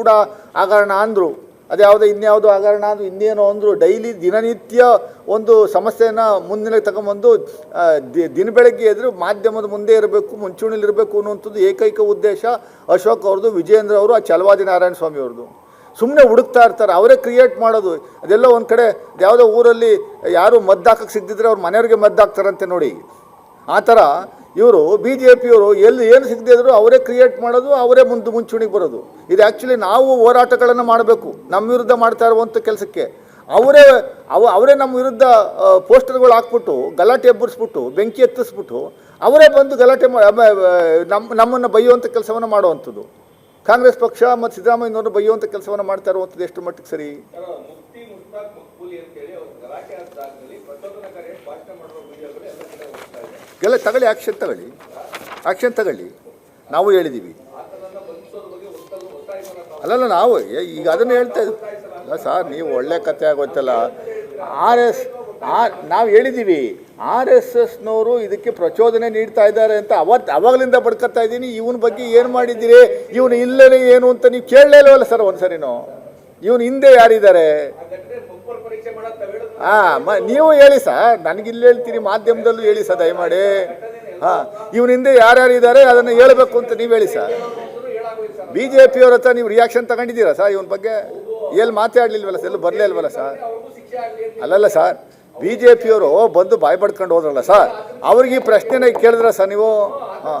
ಕೂಡ ಆಗರಣ ಅಂದರು. ಅದ್ಯಾವುದೋ ಇನ್ಯಾವುದೋ ಆಗರಣ ಅಂದರು, ಇನ್ನೇನೋ ಅಂದರು. ಡೈಲಿ ದಿನನಿತ್ಯ ಒಂದು ಸಮಸ್ಯೆಯನ್ನು ಮುಂದಿನ ತಗೊಂಬಂದು ದಿನ ಬೆಳಗ್ಗೆ ಎದುರು ಮಾಧ್ಯಮದ ಮುಂದೆ ಇರಬೇಕು, ಮುಂಚೂಣಿಲಿ ಇರಬೇಕು ಅನ್ನುವಂಥದ್ದು ಏಕೈಕ ಉದ್ದೇಶ ಅಶೋಕ್ ಅವ್ರದ್ದು ವಿಜಯೇಂದ್ರ ಅವರು, ಆ ಚಲವಾದಿ ನಾರಾಯಣ ಸ್ವಾಮಿ ಅವ್ರದ್ದು ಸುಮ್ಮನೆ ಹುಡುಕ್ತಾ ಇರ್ತಾರೆ, ಅವರೇ ಕ್ರಿಯೇಟ್ ಮಾಡೋದು. ಅದೆಲ್ಲ ಒಂದು ಕಡೆ ಯಾವುದೋ ಊರಲ್ಲಿ ಯಾರು ಮದ್ದಾಕಕ್ಕೆ ಸಿಗದಿದ್ರೆ ಅವ್ರ ಮನೆಯವ್ರಿಗೆ ಮದ್ದಾಕ್ತಾರಂತೆ ನೋಡಿ. ಆ ಥರ ಇವರು ಬಿ ಜೆ ಪಿಯವರು ಎಲ್ಲಿ ಏನು ಸಿಗದೇ ಇದ್ರು ಅವರೇ ಕ್ರಿಯೇಟ್ ಮಾಡೋದು, ಅವರೇ ಮುಂದೆ ಮುಂಚೂಣಿಗೆ ಬರೋದು. ಇದು ಆ್ಯಕ್ಚುಲಿ ನಾವು ಹೋರಾಟಗಳನ್ನು ಮಾಡಬೇಕು, ನಮ್ಮ ವಿರುದ್ಧ ಮಾಡ್ತಾ ಇರುವಂಥ ಕೆಲಸಕ್ಕೆ. ಅವರೇ, ಅವ, ಅವರೇ ನಮ್ಮ ವಿರುದ್ಧ ಪೋಸ್ಟರ್ಗಳು ಹಾಕ್ಬಿಟ್ಟು, ಗಲಾಟೆ ಎಬ್ಬರಿಸ್ಬಿಟ್ಟು ಬೆಂಕಿ ಎತ್ತಿಸ್ಬಿಟ್ಟು, ಅವರೇ ಬಂದು ಗಲಾಟೆ ನಮ್ಮ ನಮ್ಮನ್ನು ಬೈಯುವಂಥ ಕೆಲಸವನ್ನು ಮಾಡುವಂಥದ್ದು. ಕಾಂಗ್ರೆಸ್ ಪಕ್ಷ ಮತ್ತು ಸಿದ್ದರಾಮಯ್ಯನವರು ಬೈಯುವಂಥ ಕೆಲಸವನ್ನು ಮಾಡ್ತಾ ಇರುವಂಥದ್ದು ಎಷ್ಟು ಮಟ್ಟಿಗೆ ಸರಿ? ಮುಸ್ತಾಕ್ ಮಕ್ಬೂಲಿ ಅಂತೇಳಿ ಅವರು ಗಲಾಟೆ ಪ್ರಚೋದನಕಾರಿ ಭಾಷಣ ಮಾಡುವ ವಿಡಿಯೋಗಳು ಎಲ್ಲ ಎಲ್ಲ ತಗೊಳ್ಳಿ ಆ್ಯಕ್ಷನ್ ತಗೊಳ್ಳಿ. ಆ್ಯಕ್ಷನ್ ತಗೊಳ್ಳಿ. ನಾವು ಹೇಳಿದ್ದೀವಿ ಅಲ್ಲಲ್ಲ, ನಾವು ಈಗ ಅದನ್ನು ಹೇಳ್ತಾ ಅಲ್ಲ ಸರ್, ನೀವು ಒಳ್ಳೆ ಕತೆ ಆಗೋಯ್ತಲ್ಲ. ಆರ್ ಎಸ್ ಆರ್ ನಾವು ಹೇಳಿದ್ದೀವಿ ಆರ್ ಎಸ್ ಎಸ್ನವರು ಇದಕ್ಕೆ ಪ್ರಚೋದನೆ ನೀಡ್ತಾ ಇದ್ದಾರೆ ಅಂತ ಅವತ್ತು ಅವಾಗಲಿಂದ ಬಡ್ಕೊತಾ ಇದ್ದೀನಿ. ಇವನ ಬಗ್ಗೆ ಏನು ಮಾಡಿದ್ದೀರಿ? ಇವನು ಇಲ್ಲೇ ಏನು ಅಂತ ನೀವು ಕೇಳಲೇ ಇಲ್ಲವಲ್ಲ ಸರ್ ಒಂದು ಸರಿನೂ ಇವನು ಹಿಂದೆ ಯಾರಿದ್ದಾರೆ? ಹಾಂ ನೀವು ಹೇಳಿ ಸರ್ ನನಗಿಲ್ಲಿ ಹೇಳ್ತೀರಿ, ಮಾಧ್ಯಮದಲ್ಲೂ ಹೇಳಿ ಸರ್ ದಯಮಾಡಿ. ಹಾಂ ಇವನ ಹಿಂದೆ ಯಾರ್ಯಾರು ಇದ್ದಾರೆ ಅದನ್ನು ಹೇಳಬೇಕು ಅಂತ ನೀವು ಹೇಳಿ ಸರ್ ಬಿ ಜೆ ಪಿಯವ್ರ ಹತ್ರ ನೀವು ರಿಯಾಕ್ಷನ್ ತಗೊಂಡಿದ್ದೀರಾ ಸರ್ ಇವನ ಬಗ್ಗೆ? ಎಲ್ಲಿ ಮಾತಾಡಲಿಲ್ವಲ್ಲ ಸರ್ ಎಲ್ಲೂ ಬರಲೇ ಇಲ್ವಲ್ಲ ಸರ್ ಅಲ್ಲಲ್ಲ ಸರ್ ಬಿ ಜೆ ಪಿಯವರು ಬಂದು ಬಾಯ್ ಪಡ್ಕೊಂಡು ಹೋದ್ರಲ್ಲ ಸರ್ ಅವ್ರಿಗೆ ಈ ಪ್ರಶ್ನೆನ ಕೇಳಿದ್ರ ಸರ್ ನೀವು? ಹಾಂ.